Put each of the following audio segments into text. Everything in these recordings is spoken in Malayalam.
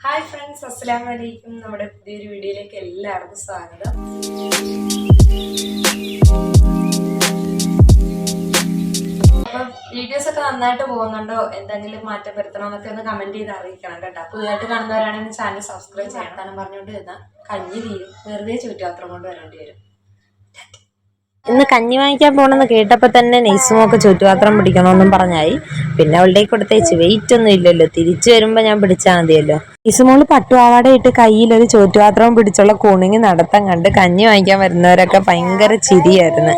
ഹായ് ഫ്രണ്ട്സ് അസ്സലാം വലൈക്കും നമ്മുടെ പുതിയൊരു വീഡിയോയിലേക്ക് എല്ലാവർക്കും സ്വാഗതം. അപ്പം വീഡിയോസ് ഒക്കെ നന്നായിട്ട് പോകുന്നുണ്ടോ? എന്തെങ്കിലും മാറ്റം വരുത്തണോ എന്നൊക്കെ ഒന്ന് കമന്റ് ചെയ്ത് അറിയിക്കണം കേട്ടോ. പുതിയതായിട്ട് കാണുന്നവരാണെങ്കിൽ ചാനൽ സബ്സ്ക്രൈബ് ചെയ്യണം പറഞ്ഞുകൊണ്ട് വരുന്ന കഞ്ഞി തീരും വെറുതെ ചുറ്റുപാത്രം കൊണ്ട് വരേണ്ടി വരും. ഇന്ന് കഞ്ഞി വാങ്ങിക്കാൻ പോണെന്ന് കേട്ടപ്പോൾ തന്നെ നെയ്സുമൊക്കെ ചുറ്റുപാത്രം പിടിക്കണമെന്നും പറഞ്ഞായി. പിന്നെ അവളുടെ കൊടുത്തേച്ച് വെയിറ്റ് ഒന്നും ഇല്ലല്ലോ. തിരിച്ചു വരുമ്പോൾ ഞാൻ പിടിച്ചാൽ മതിയല്ലോ. നെയ്സുമോൾ പട്ടുപാവാട ഇട്ട് കയ്യിൽ ഒരു ചുറ്റുപാത്രവും പിടിച്ചുള്ള കൂണിങ് നടത്തം കണ്ട് കഞ്ഞി വാങ്ങിക്കാൻ വരുന്നവരൊക്കെ ഭയങ്കര ചിരിയായിരുന്നു.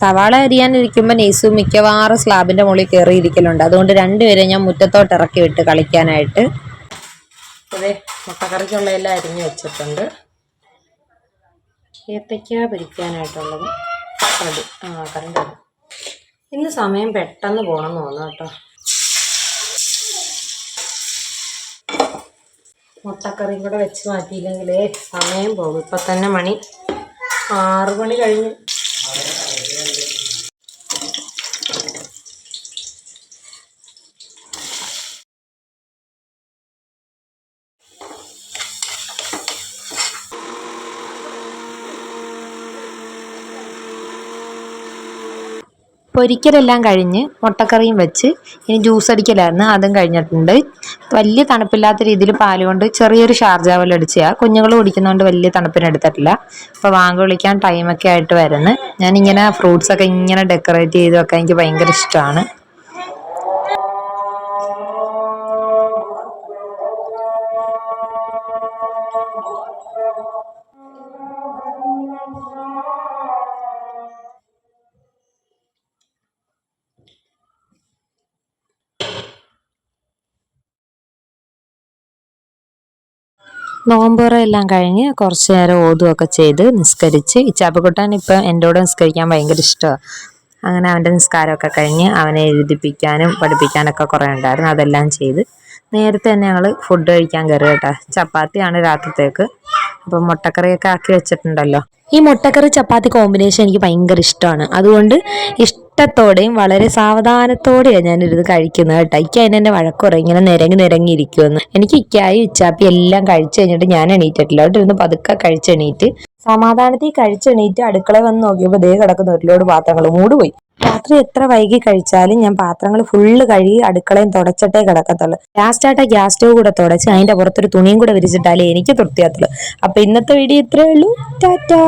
സവാള അരിയാനിരിക്കുമ്പോൾ നെയ്സു മിക്കവാറും സ്ലാബിന്റെ മുകളിൽ കയറിയിരിക്കലുണ്ട് അതുകൊണ്ട് രണ്ടുപേരെ ഞാൻ മുറ്റത്തോട്ട് ഇറക്കി വിട്ട് കളിക്കാനായിട്ട്. അതെ മുട്ടക്കറിക്കുള്ള എല്ലാം അരിഞ്ഞു വെച്ചിട്ടുണ്ട്. ഏത്തയ്ക്ക പൊരിക്കാനായിട്ടുള്ളത് റെഡി ആ കറണ്ട് ഇന്ന് സമയം പെട്ടെന്ന് പോകണം എന്ന് തോന്നുന്നു കേട്ടോ. മുട്ടക്കറിയും കൂടെ വെച്ച് മാറ്റിയില്ലെങ്കിലേ സമയം പോകും. ഇപ്പം തന്നെ മണി ആറ് മണി കഴിഞ്ഞു. പൊരിക്കലെല്ലാം കഴിഞ്ഞ് മുട്ടക്കറിയും വെച്ച് ഇനി ജ്യൂസ് അടിക്കലായിരുന്നു. അതും കഴിഞ്ഞിട്ടുണ്ട്. വലിയ തണുപ്പില്ലാത്ത രീതിയിൽ പാൽ കൊണ്ട് ചെറിയൊരു ഷാർജ പോലെ അടിച്ചാൽ കുഞ്ഞുങ്ങൾ കുടിക്കുന്നതുകൊണ്ട് വലിയ തണുപ്പിന് എടുത്തിട്ടില്ല. അപ്പോൾ വാങ്ങ വിളിക്കാൻ ടൈമൊക്കെ ആയിട്ട് വരുന്നു. ഞാനിങ്ങനെ ഫ്രൂട്ട്സൊക്കെ ഇങ്ങനെ ഡെക്കറേറ്റ് ചെയ്ത് വെക്കാൻ എനിക്ക് ഭയങ്കര ഇഷ്ടമാണ്. നോമ്പുറ എല്ലാം കഴിഞ്ഞ് കുറച്ച് നേരം ഓതുമൊക്കെ ചെയ്ത് നിസ്കരിച്ച് ഇച്ചാപ്പക്കുട്ടൻ ഇപ്പം എന്റെ കൂടെ നിസ്കരിക്കാൻ ഭയങ്കര ഇഷ്ടമാണ്. അങ്ങനെ അവന്റെ നിസ്കാരമൊക്കെ കഴിഞ്ഞ് അവനെ എഴുതിപ്പിക്കാനും പഠിപ്പിക്കാനൊക്കെ കുറേ ഉണ്ടായിരുന്നു. അതെല്ലാം ചെയ്ത് നേരത്തെ തന്നെ ഞങ്ങൾ ഫുഡ് കഴിക്കാൻ കയറി കേട്ടോ. ചപ്പാത്തിയാണ് രാത്രിത്തേക്ക്. അപ്പം മുട്ടക്കറിയൊക്കെ ആക്കി വെച്ചിട്ടുണ്ടല്ലോ. ഈ മുട്ടക്കറി ചപ്പാത്തി കോമ്പിനേഷൻ എനിക്ക് ഭയങ്കര ഇഷ്ടമാണ്. അതുകൊണ്ട് ഇഷ്ടത്തോടെയും വളരെ സാവധാനത്തോടെയാണ് ഞാനിത് കഴിക്കുന്നത് കേട്ടോ. ഇക്ക അതിന് എന്റെ വഴക്കുറ ഇങ്ങനെ നിരങ്ങി നിരങ്ങിയിരിക്കുമെന്ന് എനിക്ക് ഇക്കായി ഇച്ചാപ്പി എല്ലാം കഴിച്ചു കഴിഞ്ഞിട്ട് ഞാൻ എണീറ്റിട്ടില്ല. അവിടെ ഇരുന്ന് പതുക്കെ കഴിച്ചെണീറ്റ് സമാധാനത്തിൽ കഴിച്ചെണീറ്റ് അടുക്കള വന്ന് നോക്കിയപ്പോൾ ദേ കിടക്കുന്ന ഒരു പാത്രങ്ങൾ മൂടുപോയി. രാത്രി എത്ര വൈകി കഴിച്ചാലും ഞാൻ പാത്രങ്ങൾ ഫുള്ള് കഴുകി അടുക്കളയും തുടച്ചിട്ടേ കിടക്കത്തുള്ളൂ. ലാസ്റ്റ് ആയിട്ട് ഗ്യാസ് സ്റ്റവ് കൂടെ തുടച്ച് അതിന്റെ പുറത്തൊരു തുണിയും കൂടെ വിരിച്ചിട്ടാലേ എനിക്ക് തൃപ്തിയാത്തുള്ളൂ അപ്പൊ ഇന്നത്തെ വീഡിയോ ഇത്രയേ ഉള്ളൂ. ടാറ്റാ.